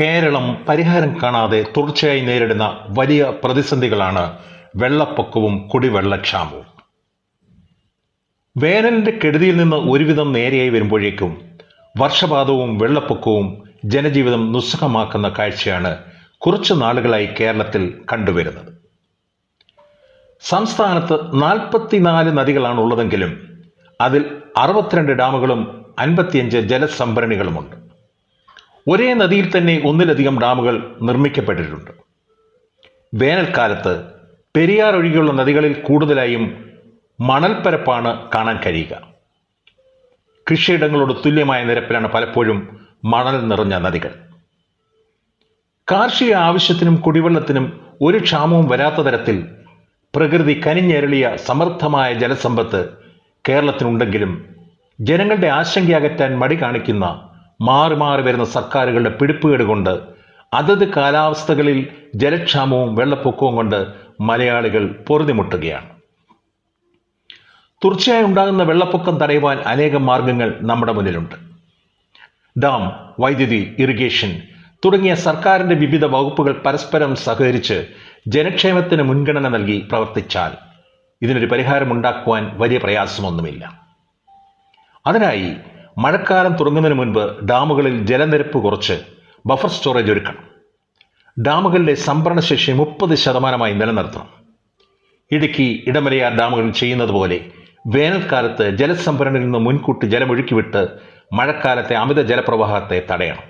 കേരളം പരിഹാരം കാണാതെ തുടർച്ചയായി നേരിടുന്ന വലിയ പ്രതിസന്ധികളാണ് വെള്ളപ്പൊക്കവും കുടിവെള്ളക്ഷാമവും. വേനലിന്റെ കെടുതിയിൽ നിന്ന് ഒരുവിധം നേരെയായി വരുമ്പോഴേക്കും വർഷപാതവും വെള്ളപ്പൊക്കവും ജനജീവിതം നിസ്സുഖമാക്കുന്ന കാഴ്ചയാണ് കുറച്ചു നാളുകളായി കേരളത്തിൽ കണ്ടുവരുന്നത്. സംസ്ഥാനത്ത് നാൽപ്പത്തിനാല് നദികളാണ് ഉള്ളതെങ്കിലും അതിൽ അറുപത്തിരണ്ട് ഡാമുകളും അൻപത്തിയഞ്ച് ജലസംഭരണികളുമുണ്ട്. ഒരേ നദിയിൽ തന്നെ ഒന്നിലധികം ഡാമുകൾ നിർമ്മിക്കപ്പെട്ടിട്ടുണ്ട്. വേനൽക്കാലത്ത് പെരിയാർ ഒഴികെയുള്ള നദികളിൽ കൂടുതലായും മണൽപ്പരപ്പാണ് കാണാൻ കഴിയുക. കൃഷിയിടങ്ങളോട് തുല്യമായ നിരപ്പിലാണ് പലപ്പോഴും മണൽ നിറഞ്ഞ നദികൾ. കാർഷിക ആവശ്യത്തിനും കുടിവെള്ളത്തിനും ഒരു ക്ഷാമവും വരാത്ത തരത്തിൽ പ്രകൃതി കനിഞ്ഞരളിയ സമർത്ഥമായ ജലസമ്പത്ത് കേരളത്തിനുണ്ടെങ്കിലും ജനങ്ങളുടെ ആശങ്ക അകറ്റാൻ മടി കാണിക്കുന്ന മാറി മാറി വരുന്ന സർക്കാരുകളുടെ പിടിപ്പുകേട് കൊണ്ട് അതത് കാലാവസ്ഥകളിൽ ജലക്ഷാമവും വെള്ളപ്പൊക്കവും കൊണ്ട് മലയാളികൾ പൊറുതിമുട്ടുകയാണ്. തുടർച്ചയായി ഉണ്ടാകുന്ന വെള്ളപ്പൊക്കം തടയുവാൻ അനേകം മാർഗങ്ങൾ നമ്മുടെ മുന്നിലുണ്ട്. ഡാം വൈദ്യുതി ഇറിഗേഷൻ തുടങ്ങിയ സർക്കാരിന്റെ വിവിധ വകുപ്പുകൾ പരസ്പരം സഹകരിച്ച് ജനക്ഷേമത്തിന് മുൻഗണന നൽകി പ്രവർത്തിച്ചാൽ ഇതിനൊരു പരിഹാരമുണ്ടാക്കുവാൻ വലിയ പ്രയാസമൊന്നുമില്ല. അതിനായി മഴക്കാലം തുടങ്ങുന്നതിന് മുൻപ് ഡാമുകളിൽ ജലനിരപ്പ് കുറച്ച്. ബഫർ സ്റ്റോറേജ് ഒരുക്കണം. ഡാമുകളിലെ സംഭരണശേഷി മുപ്പത് ശതമാനമായി നിലനിർത്തണം. ഇടുക്കി ഇടമലയാർ ഡാമുകളിൽ ചെയ്യുന്നത് പോലെ വേനൽക്കാലത്ത് ജലസംഭരണിൽ നിന്ന് മുൻകൂട്ടി ജലമൊഴുക്കിവിട്ട് മഴക്കാലത്തെ അമിത ജലപ്രവാഹത്തെ തടയണം.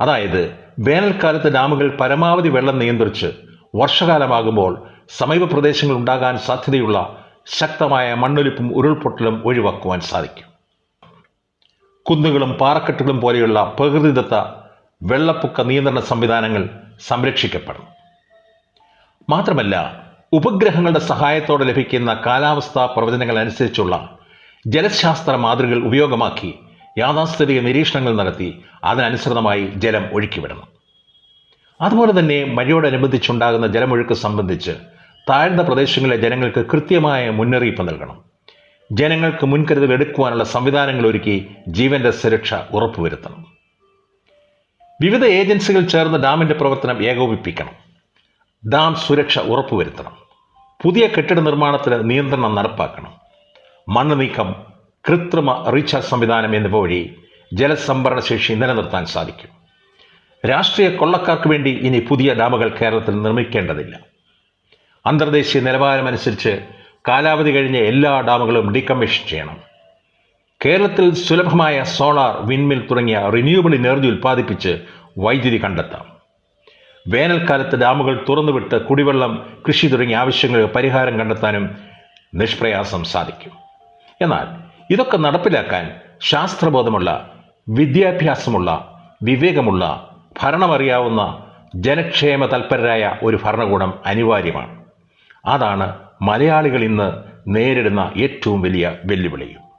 അതായത് വേനൽക്കാലത്ത് ഡാമുകൾ പരമാവധി വെള്ളം നിയന്ത്രിച്ച് വർഷകാലമാകുമ്പോൾ സമീപ പ്രദേശങ്ങൾ ഉണ്ടാകാൻ സാധ്യതയുള്ള ശക്തമായ മണ്ണൊലിപ്പും ഉരുൾപൊട്ടലും ഒഴിവാക്കുവാൻ സാധിക്കും. കുന്നുകളും പാറക്കെട്ടുകളും പോലെയുള്ള പ്രകൃതിദത്ത വെള്ളപ്പൊക്ക നിയന്ത്രണ സംവിധാനങ്ങൾ സംരക്ഷിക്കപ്പെടണം മാത്രമല്ല ഉപഗ്രഹങ്ങളുടെ സഹായത്തോടെ ലഭിക്കുന്ന കാലാവസ്ഥാ പ്രവചനങ്ങൾ അനുസരിച്ചുള്ള ജലശാസ്ത്ര മാതൃകകൾ ഉപയോഗമാക്കി യാഥാസ്ഥിതിക നിരീക്ഷണങ്ങൾ നടത്തി അതിനനുസൃതമായി ജലം ഒഴുക്കിവിടണം. അതുപോലെ തന്നെ മഴയോടനുബന്ധിച്ചുണ്ടാകുന്ന ജലമൊഴുക്ക് സംബന്ധിച്ച് താഴ്ന്ന പ്രദേശങ്ങളിലെ ജനങ്ങൾക്ക് കൃത്യമായ മുന്നറിയിപ്പ് നൽകണം. ജനങ്ങൾക്ക് മുൻകരുതൽ എടുക്കുവാനുള്ള സംവിധാനങ്ങൾ ഒരുക്കി ജീവന്റെ സുരക്ഷ ഉറപ്പുവരുത്തണം. വിവിധ ഏജൻസികൾ ചേർന്ന് ഡാമിന്റെ പ്രവർത്തനം ഏകോപിപ്പിക്കണം. ഡാം സുരക്ഷ ഉറപ്പുവരുത്തണം. പുതിയ കെട്ടിട നിർമ്മാണത്തിന് നിയന്ത്രണം നടപ്പാക്കണം. മണ്ണ് നീക്കം കൃത്രിമ റീചാർജ് സംവിധാനം എന്നിവ വഴി ജലസംഭരണ ശേഷി നിലനിർത്താൻ സാധിക്കും. രാഷ്ട്രീയ കൊള്ളക്കാർക്ക് വേണ്ടി ഇനി പുതിയ ഡാമുകൾ കേരളത്തിൽ നിർമ്മിക്കേണ്ടതില്ല. അന്തർദേശീയ നിലവാരമനുസരിച്ച് കാലാവധി കഴിഞ്ഞ എല്ലാ ഡാമുകളും ഡീകമ്മീഷൻ ചെയ്യണം. കേരളത്തിൽ സുലഭമായ സോളാർ വിൻമിൽ തുടങ്ങിയ റിന്യൂവബിൾ എനർജി ഉൽപ്പാദിപ്പിച്ച് വൈദ്യുതി കണ്ടെത്താം. വേനൽക്കാലത്ത് ഡാമുകൾ തുറന്നുവിട്ട് കുടിവെള്ളം കൃഷി തുടങ്ങിയ ആവശ്യങ്ങൾക്ക് പരിഹാരം കണ്ടെത്താനും നിഷ്പ്രയാസം സാധിക്കും. എന്നാൽ ഇതൊക്കെ നടപ്പിലാക്കാൻ ശാസ്ത്രബോധമുള്ള വിദ്യാഭ്യാസമുള്ള വിവേകമുള്ള ഭരണമറിയാവുന്ന ജനക്ഷേമ തൽപരരായ ഒരു ഭരണകൂടം അനിവാര്യമാണ്. അതാണ് മലയാളികൾ ഇന്ന് നേരിടുന്ന ഏറ്റവും വലിയ വെല്ലുവിളിയും